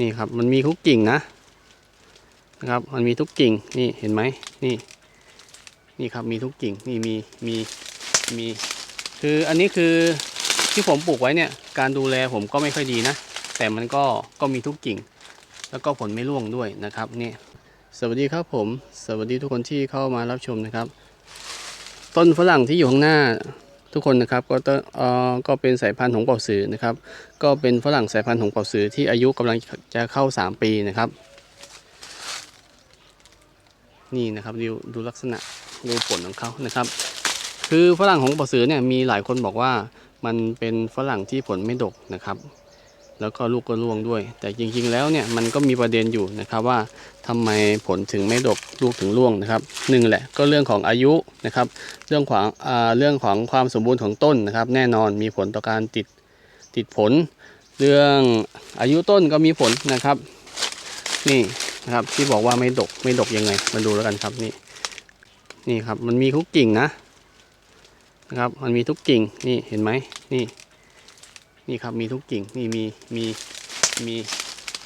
นี่ครับมันมีทุกกิ่งนะนะครับ มันมีทุกกิ่งนี่เห็นไหมนี่ นี่ครับมีทุกกิ่งนี่มีมีมี คืออันนี้คือที่ผมปลูกไว้เนี่ย การดูแลผมก็ไม่ค่อยดีนะ แต่มันก็ก็มีทุกกิ่ง แล้วก็ผลไม่ร่วงด้วยนะครับนี่สวัสดีครับผม สวัสดีทุกคนที่เข้ามารับชมนะครับ ต้นฝรั่งที่อยู่ข้างหน้า ทุกคนนะครับก็ต้นเอ่อก็เป็นสายพันธุ์ของเป่าสือนะครับ ก็เป็นฝรั่งสายพันธุ์ของเป่าสือที่อายุกำลังจะเข้า 3 ปีนะครับ นี่นะครับดูดูลักษณะดูผลของเขานะครับ คือฝรั่งของเป่าสือเนี่ยมีหลายคนบอกว่ามันเป็นฝรั่งที่ผลไม่ดกนะครับ แล้วก็ลูกก็ร่วงด้วย แต่จริงๆแล้วเนี่ยมันก็มีประเด็นอยู่นะครับว่าทำไมผลถึงไม่ดกลูกถึงร่วงนะครับหนึ่งแหละก็เรื่องของอายุนะครับเรื่องของอ่าเรื่องของความสมบูรณ์ของต้นนะครับ แน่นอนมีผลต่อการติดติดผล เรื่องอายุต้นก็มีผลนะครับ นี่นะครับที่บอกว่าไม่ดกไม่ดกยังไง มาดูแล้วกันครับนี่นี่ครับมันมีทุกกิ่งนะนะครับ มันมีทุกกิ่งนี่เห็นไหมนี่ นี่ครับมีทุกกิ่งนี่มีมีมี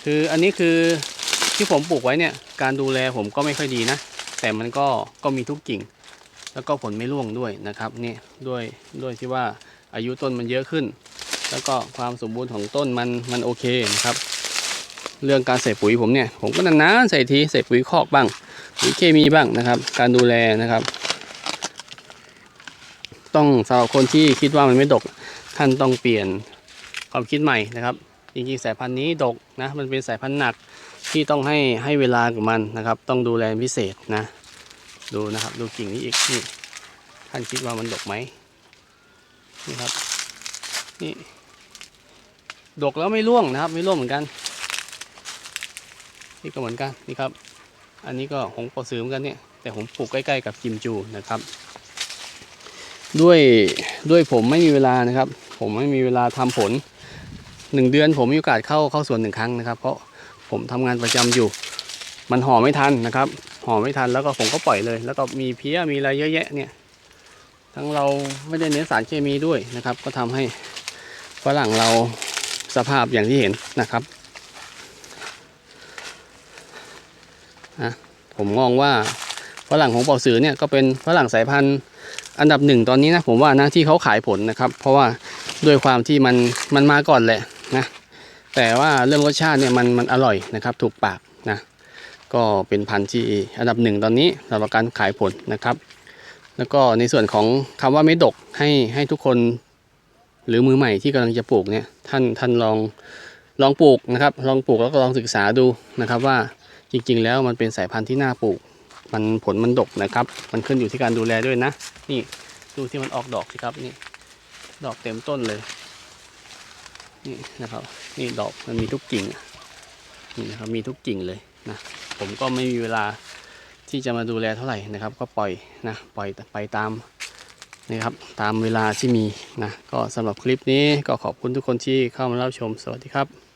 คืออันนี้คือที่ผมปลูกไว้เนี่ยการดูแลผมก็ไม่ค่อยดีนะ แต่มันก็ก็มีทุกกิ่ง แล้วก็ผลไม่ร่วงด้วยนะครับนี่ด้วยด้วยที่ว่าอายุต้นมันเยอะขึ้น แล้วก็ความสมบูรณ์ของต้นมันมันโอเคนะครับ เรื่องการใส่ปุ๋ยผมเนี่ยผมก็นานๆใส่ทีใส่ปุ๋ยคอกบ้างปุ๋ยเคมีบ้างนะครับ การดูแลนะครับ ต้องสำหรับคนที่คิดว่ามันไม่ดกท่านต้องเปลี่ยน ความคิดใหม่นะครับ จริงๆสายพันธุ์นี้ดกนะมันเป็นสายพันธุ์หนักที่ต้องให้ให้เวลากับมันนะครับ ต้องดูแลพิเศษนะ ดูนะครับดูกิ่งนี้อีกนี่ท่านคิดว่ามันดกไหมนี่ครับนี่ดกแล้วไม่ร่วงนะครับไม่ร่วงเหมือนกันนี่ก็เหมือนกันนี่ครับ อันนี้ก็ของปอซื้อเหมือนกันเนี่ยแต่ผมปลูกใกล้ๆกับกิมจูนะครับ ด้วยด้วยผมไม่มีเวลานะครับ ผมไม่มีเวลาทำผลหนึ่งเดือนผมมีโอกาสเข้าเข้าสวนหนึ่งครั้งนะครับ เพราะผมทำงานประจำอยู่ มันห่อไม่ทันนะครับห่อไม่ทันแล้วก็ผมก็ปล่อยเลย แล้วก็มีเพี้ยมีอะไรเยอะแยะเนี่ย ทั้งเราไม่ได้เน้นสารเคมีด้วยนะครับ ก็ทำให้ฝรั่งเราสภาพอย่างที่เห็นนะครับนะผมมองว่าฝรั่งของเป่าสือเนี่ยก็เป็นฝรั่งสายพันธุ์ อันดับหนึ่งตอนนี้นะผมว่านะที่เขาขายผลนะครับ เพราะว่าด้วยความที่มันมันมาก่อนแหละนะแต่ว่าเรื่องรสชาติเนี่ยมันมันอร่อยนะครับ ถูกปากนะก็เป็นพันธุ์ที่อันดับหนึ่งตอนนี้สำหรับการขายผลนะครับ แล้วก็ในส่วนของคำว่าไม่ดกให้ให้ทุกคนหรือมือใหม่ที่กำลังจะปลูกเนี่ยท่านท่านลองลองปลูกนะครับ ลองปลูกแล้วก็ลองศึกษาดูนะครับว่าจริงๆ แล้วมันเป็นสายพันธุ์ที่น่าปลูก มันผลมันดกนะครับ มันขึ้นอยู่ที่การดูแลด้วยนะ นี่ดูที่มันออกดอกสิครับนี่ ดอกเต็มต้นเลย นี่นะครับ นี่ดอกมันมีทุกกิ่งนี่นะครับมีทุกกิ่งเลยนะ ผมก็ไม่มีเวลาที่จะมาดูแลเท่าไหร่นะครับ ก็ปล่อยนะปล่อยไปตามนี่ครับตามเวลาที่มีนะก็สำหรับคลิปนี้ก็ขอบคุณทุกคนที่เข้ามารับชมสวัสดีครับ